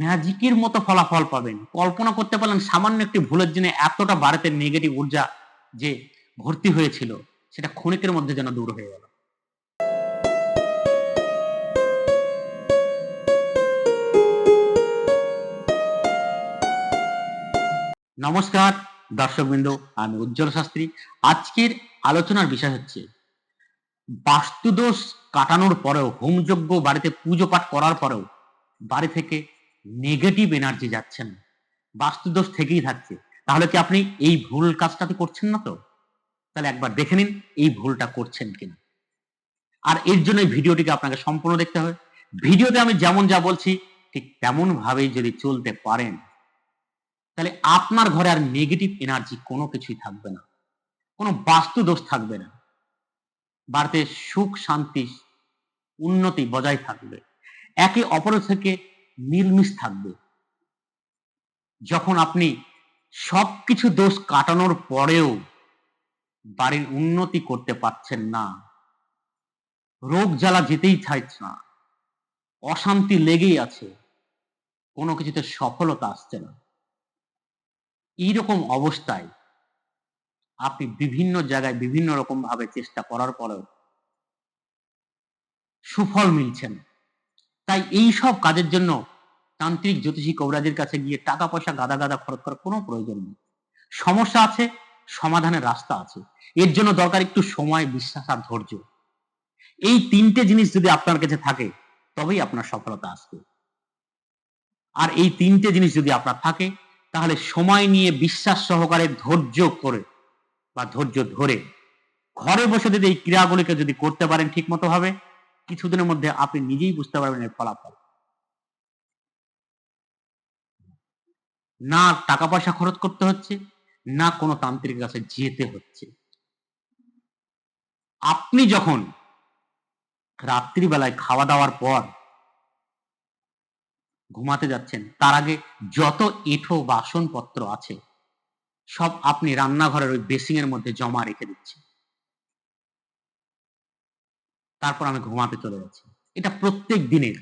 ম্যাজিকের মতো ফলাফল পাবেন। কল্পনা করতে পারলেন সামান্য একটি ভুলের জন্য এতটা বাড়িতে নেগেটিভ ঊর্জা যে ভর্তি হয়েছিল, সেটা ক্ষণিকের মধ্যে যেন দূর হয়ে গেল। নমস্কার, দর্শকবৃন্দ, আমি উজ্জ্বল শাস্ত্রী। আজকের আলোচনার বিষয় হচ্ছে, বাস্তুদোষ কাটানোর পরেও, হোমযজ্ঞ বাড়িতে পুজো পাঠ করার পরেও, বাড়ি থেকে নেগেটিভ এনার্জি যাচ্ছে না বাস্তুদোষ থেকেই থাকছে। তাহলে কি আপনি এই ভুল কাজটাতে করছেন না তো? তাহলে একবার দেখে নিন এই ভুলটা করছেন কিনা। আর এর জন্য ভিডিওটিকে আপনাকে সম্পূর্ণ দেখতে হবে। ভিডিওতে আমি যেমন যা বলছি, ঠিক তেমন ভাবেই যদি চলতে পারেন, তাহলে আপনার ঘরে আর নেগেটিভ এনার্জি কোনো কিছুই থাকবে না। কোনো বাস্তু দোষ থাকবে না। বাড়িতে সুখ, শান্তি, উন্নতি বজায় থাকবে। একে অপরের থেকে মিলমিশ থাকবে। যখন আপনি সবকিছু দোষ কাটানোর পরেও বাড়ির উন্নতি করতে পারছেন না, রোগ জ্বালা যেতেই চাইছে না, অশান্তি লেগেই আছে, কোনো কিছুতে সফলতা আসছে না। এইরকম অবস্থায় আপনি বিভিন্ন জায়গায় বিভিন্ন রকম ভাবে চেষ্টা করার পরেও সুফল মিলছে না। তাই এই সব কাজের জন্য তান্ত্রিক জ্যোতিষী কবিরাজের কাছে গিয়ে টাকা পয়সা গাদা গাদা খরচ করার কোনো প্রয়োজন নেই। সমস্যা আছে, সমাধানের রাস্তা আছে। এর জন্য দরকার একটু সময়, বিশ্বাস আর ধৈর্য। এই তিনটে জিনিস যদি আপনার কাছে থাকে, তবেই আপনার সফলতা আসবে। আর এই তিনটে জিনিস যদি আপনার থাকে, তাহলে সময় নিয়ে বিশ্বাস সহকারে ধৈর্য করে বা ধৈর্য ধরে ঘরে বসে যদি এই ক্রিয়াগুলিকে যদি করতে পারেন ঠিক মতো ভাবে কিছুদিনের মধ্যে আপনি নিজেই বুঝতে পারবেন এর ফলাফল। না টাকা পয়সা খরচ করতে হচ্ছে, না কোনো তান্ত্রিক কাছে যেতে হচ্ছে। আপনি যখন রাত্রিবেলায় খাওয়া দাওয়ার পর ঘুমাতে যাচ্ছেন, তার আগে যত এঁঠো বাসনপত্র আছে, সব আপনি রান্নাঘরের ওই বেসিং এর মধ্যে জমা রেখে দিচ্ছেন। তারপর আমি ঘুমাতে চলে যাচ্ছি। এটা প্রত্যেক দিনের।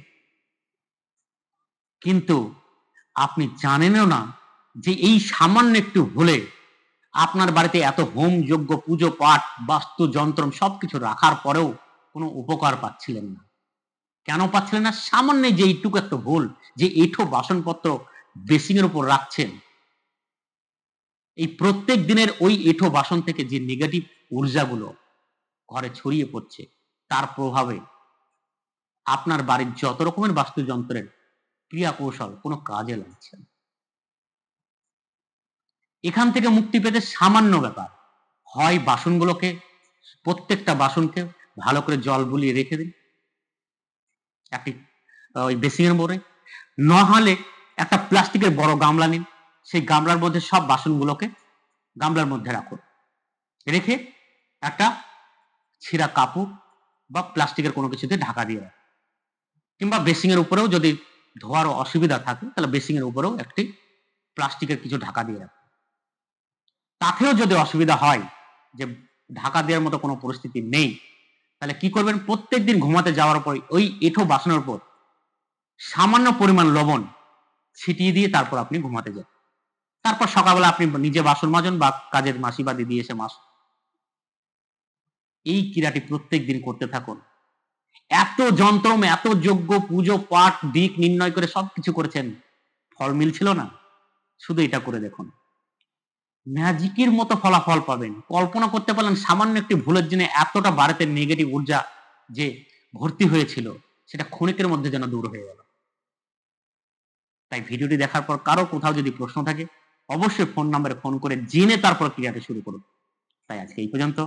কিন্তু আপনি জানেনও না যে এই সামান্য একটু ভুলে আপনার বাড়িতে এত হোম যজ্ঞ, পুজো, পাঠ, বাস্তু যন্ত্র সবকিছু রাখার পরেও কোনো উপকার পাচ্ছিলেন না। কেন পাচ্ছিলেন না? সামান্য যে এইটুকু একটা ভুল যে এঠো বাসনপত্র বেসিং এর উপর রাখছেন। এই প্রত্যেক দিনের ওই এঠো বাসন থেকে যে নেগেটিভ ঊর্জাগুলো ঘরে ছড়িয়ে পড়ছে তার প্রভাবে আপনার বাড়ির যত রকমের বাস্তুযন্ত্রের ক্রিয়া কৌশল কোনো কাজে লাগছে না। এখান থেকে মুক্তি পেতে সামান্য ব্যাপার। হয় বাসনগুলোকে, প্রত্যেকটা বাসনকে ভালো করে জল বুলিয়ে রেখে দিন। একটি ওই বেসিং এর মোড়ে নহলে একটা প্লাস্টিকের বড় গামলা নিন। সেই গামলার মধ্যে সব বাসনগুলোকে গামলার মধ্যে রাখুন। রেখে একটা ছিঁড়া কাপড় বা প্লাস্টিকের কোনো কিছুতে ঢাকা দিয়ে রাখুন কিংবা বেসিং এর উপরেও যদি ধোয়ার অসুবিধা থাকে, তাহলে বেসিং এর উপরেও একটি প্লাস্টিকের কিছু ঢাকা দিয়ে রাখুন তাতেও যদি অসুবিধা হয় যে ঢাকা দেওয়ার মতো কোনো পরিস্থিতি নেই, তাহলে কি করবেন? প্রত্যেক দিন ঘুমাতে যাওয়ার পর ওই এঠো বাসনের উপর সামান্য পরিমাণ লবণ ছিটিয়ে দিয়ে তারপর আপনি ঘুমাতে যান। তারপর সকালবেলা আপনি নিজে বাসন মাজুন বা কাজের মাসি বা দিদি এসে মাস এই ক্রিয়াটি প্রত্যেক দিন করতে থাকুন। এত যন্ত্রম, এত যোগ্য পুজো, পাঠ, দিক নির্ণয় করে সবকিছু করেছেন, ফল মিলছিল না। শুধু এটা করে দেখুন। ম্যাজিকের মতো ফলাফল পাবেন। কল্পনা করতে পারলেন সামান্য একটি ভুলের জন্য এতটা বাড়িতে নেগেটিভ ঊর্জা যে ভর্তি হয়েছিল, সেটা ক্ষণিকের মধ্যে যেন দূর হয়ে গেল। তাই ভিডিওটি দেখার পর কারও কোথাও যদি প্রশ্ন থাকে, অবশ্যই ফোন নাম্বারে ফোন করে জেনে তারপর ক্রিয়াটা শুরু করুন। তাই আজকে এই পর্যন্ত।